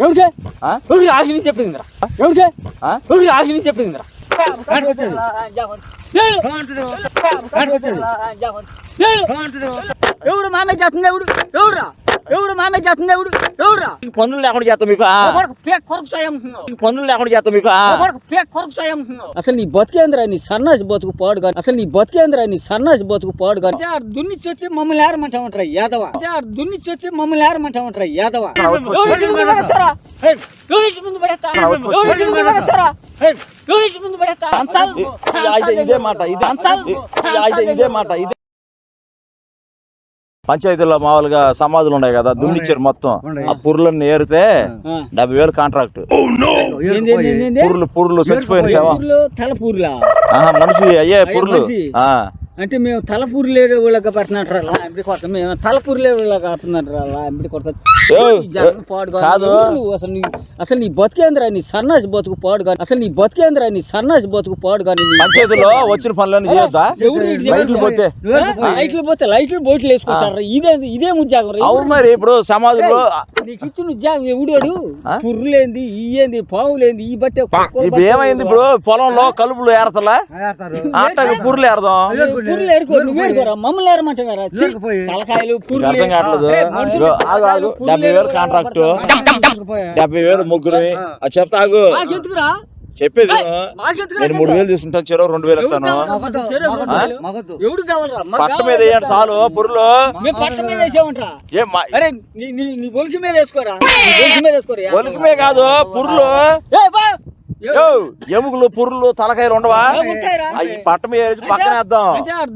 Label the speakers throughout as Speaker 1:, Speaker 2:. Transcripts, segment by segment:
Speaker 1: ఎవరికే? ఎవరికి ఆగి నుంచి చెప్పిందిరా ఎవరికే? ఎవరికి ఆగి నుంచి చెప్పిందిరా ఎవడు మామే చేస్తుంది? ఎవడు? ఎవడురా? ఎవడు మామే చేస్తుంది? ఎవడు? ఎవడురా?
Speaker 2: ఈ పనులు లేకుండా చేస్తాం మీకు ఆ?
Speaker 1: కొడుకు పేక్ కొరుకుతాయనుకున్నావు
Speaker 2: ఈ పనులు లేకుండా చేస్తాం మీకు ఆ?
Speaker 1: కొడుకు పేక్ కొరుకుతాయనుకున్నావు అసలు నీ బతికేంద్రా? నీ సన్నాసి బతుకు పాడు కానీ అసలు నీ బతికేంద్రా? నీ సన్నాసి బతుకు పాడు కానీ దున్నిచ్చి వచ్చి మమ్మల్ని ఏరమంటామంటారా యాదవ? దున్నిచ్చి వచ్చి మమ్మల్ని ఏరమంటామంటారా యాదవ? ఎవరికి ముందు పడేస్తారా? ఎవరికి ముందు పడేస్తారా? ఎవరికి ముందు పడేస్తారా? ఎవరికి ముందు పడేస్తారా?
Speaker 2: ఇదే- ఇదే మాట ఇదే
Speaker 1: అంశాలు
Speaker 2: ఇదే- ఇదే మాట ఇదే పంచాయతీలో మామూలుగా సమాధులు ఉన్నాయి కదా దున్నిచ్చారు మొత్తం. ఆ పుర్లన్నీ ఏరితే. డెబ్బై వేలు కాంట్రాక్ట్? పుర్లు పుర్లు చచ్చిపోయిన మనిషి అయ్యే పుర్లు.
Speaker 1: అంటే మేము తలపూరు లేని వాళ్ళకి పట్టినట్టు రా ఎంపడి కొడతాం. మేము తలపూరు లేని వాళ్ళకి పడుతున్నట్టు రా ఎంపడి కొడతాం. జగన్ పాడు కాదు. అసలు నీ అసలు నీ బతికేంద్రా నీ సన్నాసి బతుకు పాడు కానీ అసలు నీ బతికేంద్రా నీ సన్నాసి బతుకు పాడు కానీ
Speaker 2: పంచాయతీలో వచ్చిన పనులన్నీ చేయొద్దా?
Speaker 1: ఎవడు ఇటు
Speaker 2: లైట్లు పోతే.
Speaker 1: లైట్లు పోతే లైట్లు బోట్లు వేసుకుంటారు? ఇదే ఇదే ఉద్యోగం.
Speaker 2: అవును మరి ఇప్పుడు సమాధులు
Speaker 1: నీకు ఇచ్చిన ఉద్యోగం ఎవడు
Speaker 2: ఆ?
Speaker 1: పుర్రులేంది ఇయ్యేంది పావులేంది ఈ బట్టే
Speaker 2: ఇప్పుడు ఏమైంది ఇప్పుడు? పొలంలో కలుపులు ఏరతలా? పుర్లు ఏరదాం.
Speaker 1: పుర్రులు ఏరుకో నువ్వు ఏరుకోరా? మమ్మల్ని ఏరమంటారా తలకాయలు పుర్రులు
Speaker 2: అర్థం కావట్లేదు.
Speaker 1: ఏ, మనుషులు
Speaker 2: ఇగో, ఆగు ఆగు.
Speaker 1: పుర్రులు
Speaker 2: డెబ్బై వేలు కాంట్రాక్ట్. డెబ్బై వేలు ముగ్గురు అది చెప్తా ఆగు. చెప్పేది నేను మూడు వేలు తీసుకుంటాను చెరువు రెండు వేలు ఇస్తాను. పట్ట మీద
Speaker 1: కావాలి.
Speaker 2: వేయండి చాలు పుర్లు
Speaker 1: పట్ట మీద వేసామంటరా
Speaker 2: ఏం మా-
Speaker 1: అరే నీ నీ నీ ఒలికి మీద వేసుకోరా? ఒలికి మీద
Speaker 2: కాదు పుర్లు. యో, ఎముకలు పుర్లు తలకాయలు ఉండవా?
Speaker 1: ఏ, ఉంటాయిరా.
Speaker 2: ఆ, ఈ పట్ట మీద వేసి పక్కన వేద్దాం.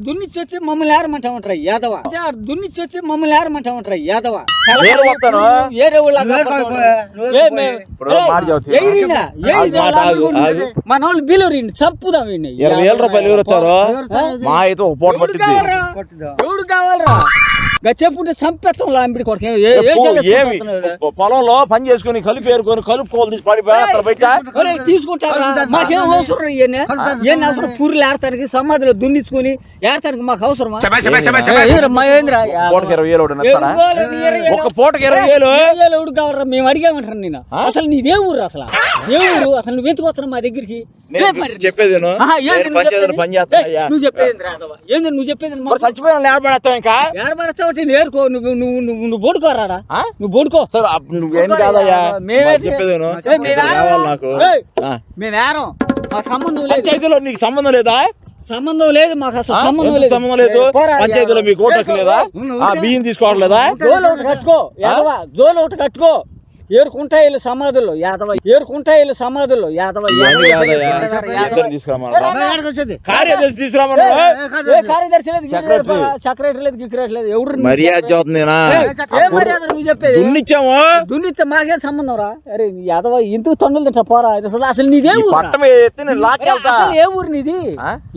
Speaker 1: దున్నిచ్చి వచ్చి మమ్మల్ని ఏరమంటామంటారా యాదవ? అంటే ఆడు దున్నిచ్చి వచ్చి మమ్మల్ని ఏరమంటామంటారా యాదవ?
Speaker 2: నేను వస్తాను.
Speaker 1: ఏరే ఊళ్ళగా ఏ, మే-
Speaker 2: ఇప్పుడు
Speaker 1: ఏయ్,
Speaker 2: మాట చెబుతున్నా.
Speaker 1: ఎయిరినా? ఎయిరి
Speaker 2: ఆగు, మాట ఆగు, ఆగు.
Speaker 1: మన వాళ్ళు బిల్లురిండి చంపుదాం వీడిని.
Speaker 2: ఇరవై వేల రూపాయలు ఎవరు ఇస్తారు? మా అయితే ఒక పూట పట్టింది
Speaker 1: కావాలరా? ఎవడు కావాలరా? చెప్పుంటే చంపేస్తాం లాంబిడి చేయాలి
Speaker 2: ఏమి? పొలంలో పని చేసుకుని కలిపి ఏరుకొని కలుపుకోవాలి తీసి పడిపోయి బయట
Speaker 1: తీసుకుంటారా? మాకేం అవసరం ఈయన ఏం అవసరం? పూర్లు ఏడతానికి సమాధిలో దున్నించుకొని ఏడతానికి మాకు అవసరమా?
Speaker 2: ఒక పూటకి ఇరవై వేలు
Speaker 1: కావాలరా? మేము అడిగామంటారు నేను అసలు నీదే ఊరు అసలు? ఊరు అసలు నువ్వు ఎందుకు వస్తున్నావు మా దగ్గరికి?
Speaker 2: చెప్పేది?
Speaker 1: నువ్వు చెప్పేది? ఏంది నువ్వు
Speaker 2: చచ్చిపోయిన లేడబడతావు ఇంకా?
Speaker 1: నేర్కో నువ్వు నువ్వు నువ్వు నువ్వు బోడుకోరాడా? నువ్వు బోడుకో.
Speaker 2: సార్ నువ్వేం కాదయ్యా?
Speaker 1: మేమే-
Speaker 2: చెప్పేది నాకు?
Speaker 1: ఏయ్,
Speaker 2: ఆ.
Speaker 1: మేము ఏరం మా సంబంధం లేదు.
Speaker 2: పంచాయతీలో నీకు సంబంధం లేదా?
Speaker 1: సంబంధం లేదు మాకు అసలు? సంబంధం లేదు.
Speaker 2: సంబంధం లేదు? పంచాయతీలో మీకు ఓటు లేదా? బియ్యం తీసుకోవట్లేదా
Speaker 1: జోలు ఒకటి కట్టుకో జోలు ఒకటి కట్టుకో. ఏరుకుంటాయిలు సమాధుల్లో యాదవ ఏరుకుంటాయిలు సమాధుల్లో యాదవ
Speaker 2: ఇవన్నీ కాదయ్యా
Speaker 1: యాదవ.
Speaker 2: ఇద్దరు తీసుకురామన్నా కార్యదర్శి తీసుకురామన్నా
Speaker 1: ఏ కార్యదర్శి లేదు
Speaker 2: సెక్రటరీ.
Speaker 1: సెక్రటరీ లేదు గిక్రెటరీ లేదు ఎవరు
Speaker 2: మర్యాద
Speaker 1: ఏ నువ్వు చెప్పేది?
Speaker 2: దున్నిచ్చాము
Speaker 1: దున్నితే మాకేం సంబంధం రా? అరే యాదవ ఇంతకు తన్నులు తింటా? పోరా అసలు అసలు నీదే అసలు ఏ ఊరు నీది?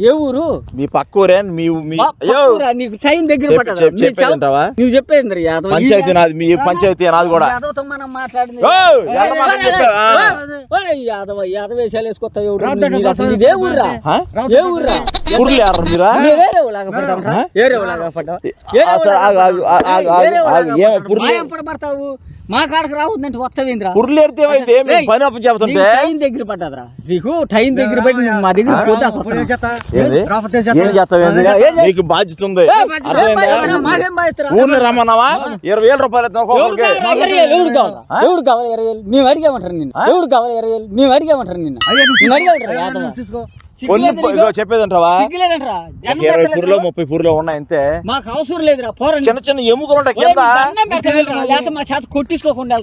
Speaker 1: ఏ ఊరు?
Speaker 2: మీ పక్క ఊరే మీ
Speaker 1: నీకు టైం దగ్గర పట్టదా? నువ్వు చెప్పేది యాదవ?
Speaker 2: పంచాయతీ నాది మీ పంచాయతీ నాది కూడా.
Speaker 1: యాదవతో మనం
Speaker 2: యాదవ
Speaker 1: ఊర్రా? ఏ ఊర్రా పడతావు మా కాడకు రావద్దంటే వస్తావేంద్రా
Speaker 2: పని అప్పు
Speaker 1: టైం దగ్గర పడ్డదిరా నీకు టైం మా
Speaker 2: నీకు బాధ్యత ఉంది? ఊర్ని రమ్మన్నావా ఇరవై వేల రూపాయలు
Speaker 1: ఎవడు. కావాలి ఇరవై వేలు? మేము అడిగామంటారు నిన్ను. ఎవడు కావాలి ఇరవై వేలు? మేము అడిగామంటారు నిన్ను. నేను అడిగామంటారా యాదవ?
Speaker 2: ఇరవై పుర్లో? ముప్పై పుర్లో ఉన్నాయి అంతే.
Speaker 1: మాకు అవసరం లేదురా పోరండి.
Speaker 2: చిన్న చిన్న ఎముకలు ఉంటాయి. కింద
Speaker 1: మా చేత కొట్టించుకోకుండా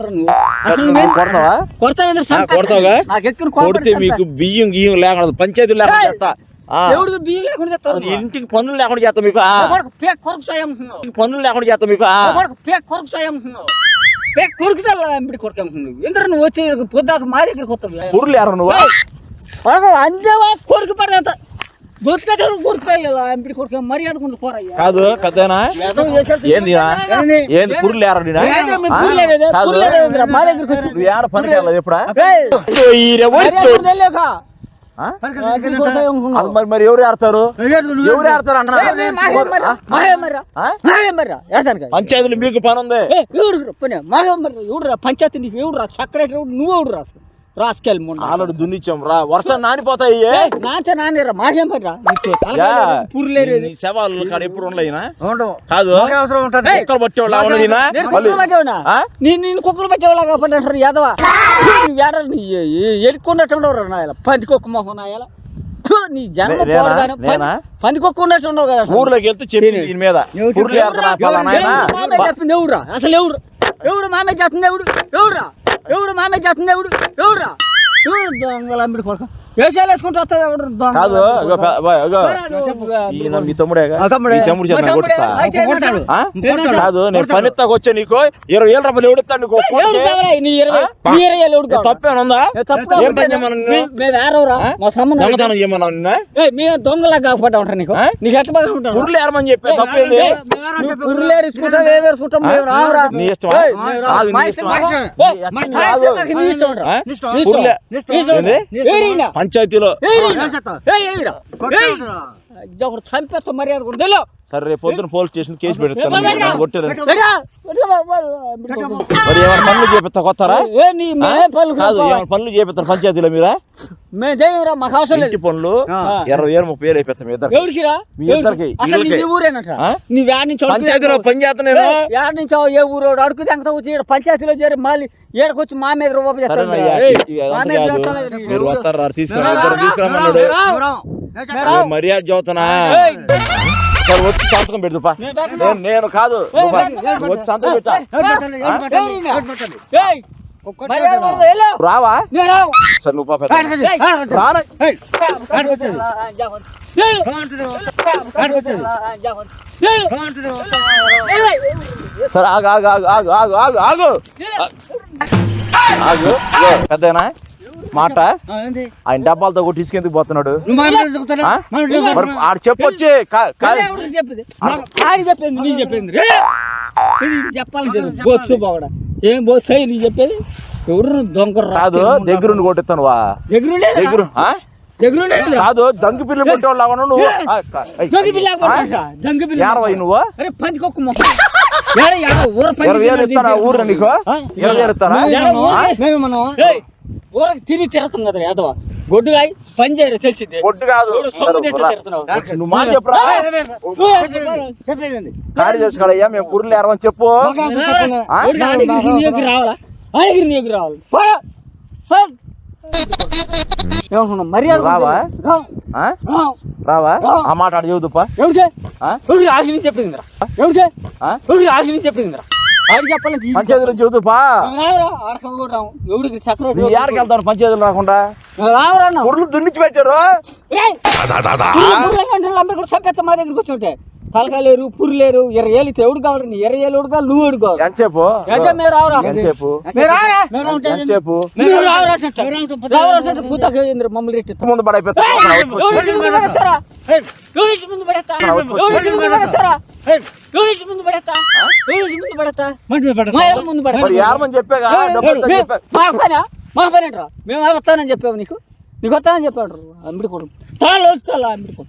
Speaker 2: కొడతావుగా? కొడితే మీకు బియ్యం గియ్యం లేకుండా పంచాయతీ లేకుండా
Speaker 1: బియ్యం లేకుండా?
Speaker 2: ఇంటికి పనులు లేకుండా చేస్తా మీకు పనులు లేకుండా చేస్తా మీకు.
Speaker 1: కొరుకుతా ఎంపిడి కొరకనుకున్నావు ఎందుకు నువ్వు వచ్చి పొద్దాక మా దగ్గరికి వస్తావు
Speaker 2: పుర్లు ఎర్ర నువ్వు
Speaker 1: కొరకు అందేవా కొరికి పడేంత గొత్తుకట్టలు కొరుకుతాయి ఎంపిడి కొడుకు మర్యాద కొంచెం పోరయ్యా
Speaker 2: కాదు పెద్దనా
Speaker 1: ఏదో చేసేది
Speaker 2: ఏంది ఈయన? ఏంది పుర్లు ఎర్ర నీనా?
Speaker 1: ఏంద్రా మీ
Speaker 2: ఆ?
Speaker 1: పుర్లు ఏరేదే?
Speaker 2: కాదు.
Speaker 1: పుర్లు ఏరేదేంద్రా? మా దగ్గరికి వచ్చి
Speaker 2: నువ్వు ఏడ పనికి వెళ్ళదు ఎప్పుడా మరి ఎవరు ఆడతారు ఎవరు ఆడతారు అన్న పంచాయతీలు మీకు పని ఉంది.
Speaker 1: పంచాయతీ నీకు ఎవడు రా సెక్రటరీ నువ్వు ఎవడు రాసు రాసుకెళ్ళి
Speaker 2: దున్నిచ్చాం. రా వర్షం నానిపోతాయి.
Speaker 1: నాచే నానిరా మాకేం పని
Speaker 2: రా శవాలు ఎప్పుడు కాదు.
Speaker 3: అవసరం
Speaker 1: ఉంటాడు
Speaker 2: కుక్కలు పట్టేవాళ్ళు
Speaker 1: నేను నేను కుక్కలు పట్టేవాళ్ళ కాబట్టి యాదవా. నువ్వు నా మొహం నీ జన్మ పనికొక్కున్నట్టు ఉండవు కదా
Speaker 2: ఊర్లోకి వెళ్తే దీని మీద.
Speaker 1: ఊర్లో చెప్పింది ఎవరు అసలు ఎవరు ఎవరు మామే చేస్తుంది ఎవడు? ఎవరు ఎవడు మామే చేస్తుంది? ఎవడు? ఎవడురా? ఎవడు దొంగల అమ్మిడి కొడుకు? వేసాలు వేసుకుంటూ వస్తావు ఎవడు దొంగ
Speaker 2: కాదు ఇగో ప- బా- ఇగో.
Speaker 1: పోరా నువ్వు,
Speaker 2: ఈయన మీ తమ్ముడేగా
Speaker 3: ఆ తమ్ముడే.
Speaker 2: మీ తమ్ముడు
Speaker 1: మా
Speaker 2: చేత
Speaker 1: తమ్ముడే.
Speaker 2: కొట్టుతా
Speaker 1: అయితే
Speaker 3: కొడతాడు.
Speaker 2: ఆ?
Speaker 1: కొడతాడు.
Speaker 2: కాదు నేను పని ఎత్తాకు వచ్చా నీకు ఇరవై ఏళ్ళ రూపాయలు ఎవడిస్తాను నీకు
Speaker 1: ఎవడు? కావాలా? నీ ఇరవై నీ ఇరవై ఏళ్ళు ఎవడు కావాలా?
Speaker 2: తప్పేమైనా ఉందా
Speaker 1: ఏ తప్పు
Speaker 2: ఏం పని చేయమన్నా నిన్ను?
Speaker 1: మే- మేము వేరవరా
Speaker 2: ఆ?
Speaker 1: మా సంబంధం
Speaker 2: దొంగతనం చేయమన్నా నిన్ను?
Speaker 1: ఏ మేము దొంగలా కాకపోతే ఉంటారు నీకు
Speaker 2: ఆ?
Speaker 1: నీకు ఎట్లా
Speaker 2: పుర్లు ఏరమని చెప్పి తప్పేంది
Speaker 1: పుర్రులు ఏరుచుకుంటాం ఏం ఏరుచుకుంటాం మేము రావురా
Speaker 2: నీ ఇష్టమా?
Speaker 1: ఏయ్, మేము రాము.
Speaker 2: ఆగు, నీ
Speaker 1: మా
Speaker 2: ఇష్టమా?
Speaker 1: ఇష్టం,
Speaker 2: నీ
Speaker 1: మా ఇష్టం.
Speaker 2: ఇష్టం
Speaker 1: మా
Speaker 2: కాదు.
Speaker 1: ఇష్టం నాకు నీ ఇష్టం రా.
Speaker 2: ఆ?
Speaker 1: నీ ఇష్టం.
Speaker 2: పుర్లే.
Speaker 1: నీ ఇష్టం.
Speaker 2: ఏంది?
Speaker 1: ఏరినా.
Speaker 2: పంచాయతీలో
Speaker 1: ఒకడు మర్యాద కూడా
Speaker 2: సరే రేపు పొద్దున పోలీస్ స్టేషన్ కేసు పెడతాను. కొత్తారా?
Speaker 1: ఏ నీ మేమే పనులు
Speaker 2: కాదు పనులు చేపిస్తారు పంచాయతీలో మీరా?
Speaker 1: మేము చేయరా మాకు అవసరం
Speaker 2: పనులు ఇరవై ఏరు ముప్పై ఏళ్ళు అయిపోతాం ఇద్దరు
Speaker 1: ఎవరికిరా
Speaker 2: మీ ఇద్దరికి.
Speaker 1: అసలు ఊరేనట నీ నుంచి
Speaker 2: పంచాయతీలో పని
Speaker 1: చేస్తాను నుంచి ఏ ఊరు అడుగుతే అంత వచ్చి పంచాయతీలో చేరి మళ్ళీ ఏడకొచ్చి మా మీద
Speaker 2: రూపాయలు తీసుకురా తీసుకురామన్నాడు మర్యాద
Speaker 1: చూస్తున్నా
Speaker 2: సార్ వచ్చి సంతకం పెడుతుపా
Speaker 1: నేను
Speaker 2: కాదు వచ్చి సంతకం పెట్టా రావా సార్ నువ్వు సార్ ఆగు ఆగు ఆగు ఆగు ఆగు ఆగు ఆగు పెద్దనా మాట? ఆయన డబ్బాలతో తీసుకెందుకు పోతున్నాడు? ఆడు చెప్పొచ్చి
Speaker 1: చెప్పింది? చెప్పాలి. బాగుడా ఏం బోత్సు నీ చెప్పేది? ఎవరు దొంగ
Speaker 2: రాదు దగ్గరుండి కొట్టిస్తాను వా దగ్గర
Speaker 1: దగ్గర
Speaker 2: కాదు జంగు పిల్లలు కొట్టేవాళ్ళు నువ్వు.
Speaker 1: జంగు పిల్ల పిల్ల
Speaker 2: నువ్వు?
Speaker 1: అరే మొక్క.
Speaker 2: ఇరవై
Speaker 1: ఏడు
Speaker 2: ఇస్తారా ఊరు నీకు? ఇరవై
Speaker 1: ఏడు ఇస్తారా ఊరకు తిని తిరుగుతుంది కదా యాదవ గొడ్డుగాయ పని చేయరు తెలిసింది
Speaker 2: గొడ్డు కాదు
Speaker 1: సొమ్ము
Speaker 2: నువ్వు మాట చేసుకోవాలయ్యా మేము కుర్రలు ఎరవని చెప్పు
Speaker 1: నీకు రావాలా అడిగి నీకు రావాలి మర్యాద
Speaker 2: రావా
Speaker 1: రావా
Speaker 2: ఆ మాట అడిగి చెబుతుప్పా
Speaker 1: ఎవరికే ఎవరికి ఆశ చెప్పిందిరా ఎవరికే ఆడి చెప్పాలంటే
Speaker 2: పంచాయతీలో చదువుపా ఎవరికి వెళ్తాను పంచాయతీలు రాకుండా? దున్నిచ్చి పెట్టారు
Speaker 1: మా దగ్గరికి వచ్చి తలకాయలేరు పురిలేరు ఇరవై ఏళ్ళు ఎవడు కావాలండి ఇరవై ఏళ్ళు ఎవడు కావాలి నువ్వు ఎడుకోవాలి
Speaker 2: ఎంతసేపు ఎంతసేపు
Speaker 1: రావురా ఎంతసేపు మమ్మల్ని
Speaker 2: ముందు
Speaker 1: ముందు పడతా మా పని మేము వస్తానని చెప్పావు నీకు నీకు వస్తానని చెప్పాడు అంబిడి కొడు తాళ్ళు వస్తా అంబడి కొడు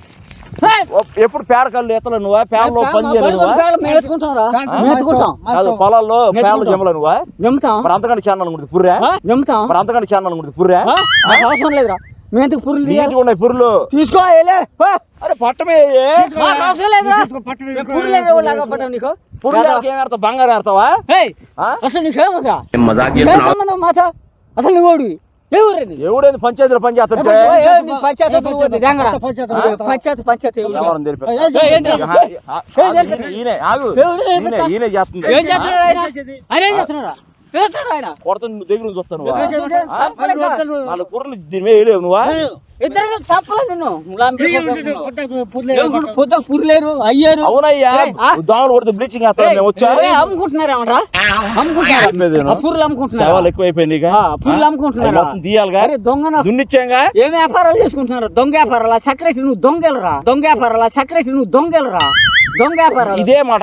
Speaker 2: ఎప్పుడు పేడకళ్ళు ఎత్తలు నువ్వా? పేడలో పనిచేయలేదు పొలాల్లో పేడలు జమ్మలే నువ్వా?
Speaker 1: జమ్ముతాం
Speaker 2: మరి అంతకంటే చేన్నాను గుడి పుర్రా?
Speaker 1: జమ్ముతాం
Speaker 2: మరి అంతకంటే చేన్నాను గుడి పుర్రే?
Speaker 1: అవసరం లేదురా. మేము
Speaker 2: ఉన్నాయి అరే పట్టమే
Speaker 1: అసలు నువ్వు ఎవరండి
Speaker 2: ఎవడేది పంచాయతీలో పని చేస్తాడు?
Speaker 1: పంచాయతీ పంచాయతీ
Speaker 2: ఈయన ఈయన
Speaker 1: చేస్తున్నాడు? వేస్తాడు ఆయన.
Speaker 2: కొడతాను నువ్వు దగ్గర నుంచి వస్తాను నువ్వా?
Speaker 1: చూస్తే
Speaker 2: ఆ?
Speaker 1: చంపలేక.
Speaker 2: నాలుగు కూరలు దీని మీద వేయలేవు నువ్వా?
Speaker 1: ఇద్దరు.
Speaker 3: పుల్లే
Speaker 1: ఏమనుకుంటు పొద్దుకు పుర్లేరు అయ్యారు.
Speaker 2: అవునయ్యా? దోమలు కొడితే బ్లీచింగ్ వచ్చా
Speaker 1: ఏయ్, అమ్ముకుంటున్నారా ఏమన్నా? అమ్ముకుంటున్నారా? పుర్లు
Speaker 2: సేవలు ఎక్కువైపోయింది
Speaker 1: పుర్లు
Speaker 2: తీయాలిగా.
Speaker 1: దొంగన?
Speaker 2: దున్నిచ్చాంగా?
Speaker 1: ఏం వ్యాపారాలు చేసుకుంటున్నారు? దొంగ వ్యాపారాలా? సెక్రటరీ నువ్వు దొంగలరా? దొంగ వ్యాపారాలా? సెక్రటరీ నువ్వు దొంగలరా? దొంగ
Speaker 2: ఇదే మాట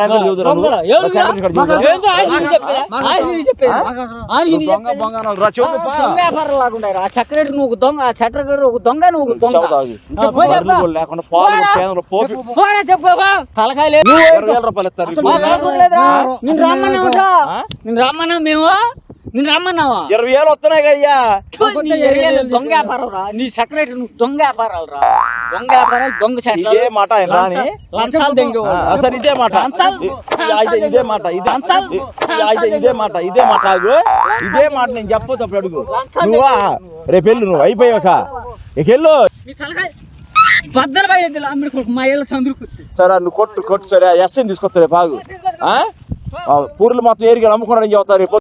Speaker 1: వ్యాపారం లాగుండారు ఆ సెక్రటరీ నువ్వు దొంగ ఆ సెక్రటరీ ఒక దొంగ నువ్వు దొంగ. రమ్మన్నా మేము. నిన్ను రమ్మన్నావా?
Speaker 2: ఇరవై వేలు వస్తున్నాయి అయ్యా
Speaker 1: దొంగ వ్యాపారం రా నీ సెక్రటరీ నువ్వు దొంగ వ్యాపారాలు రా. దొంగ వ్యాపారాలు దొంగ చెట్లు.
Speaker 2: ఇదే మాట
Speaker 1: లంచాలు దెంగే
Speaker 2: అసలు ఇదే మాట. ఇదే- ఇదే మాట ఇదే మాట ఇదే మాట ఇదే మాట నేను చెప్పొద్దు అప్పుడు అడుగు. నువ్వా? రేపు వెళ్ళు నువ్వు అయిపోయాక. ఇక వెళ్ళు. సరే నువ్వు కొట్టు కొట్టు సరే. ఎస్ఐని తీసుకొస్తా రేపు ఆగు. ఆ? ఆ, పూర్లు మొత్తం ఏరిగా నమ్ముకున్నాడని చెబుతారు రేపు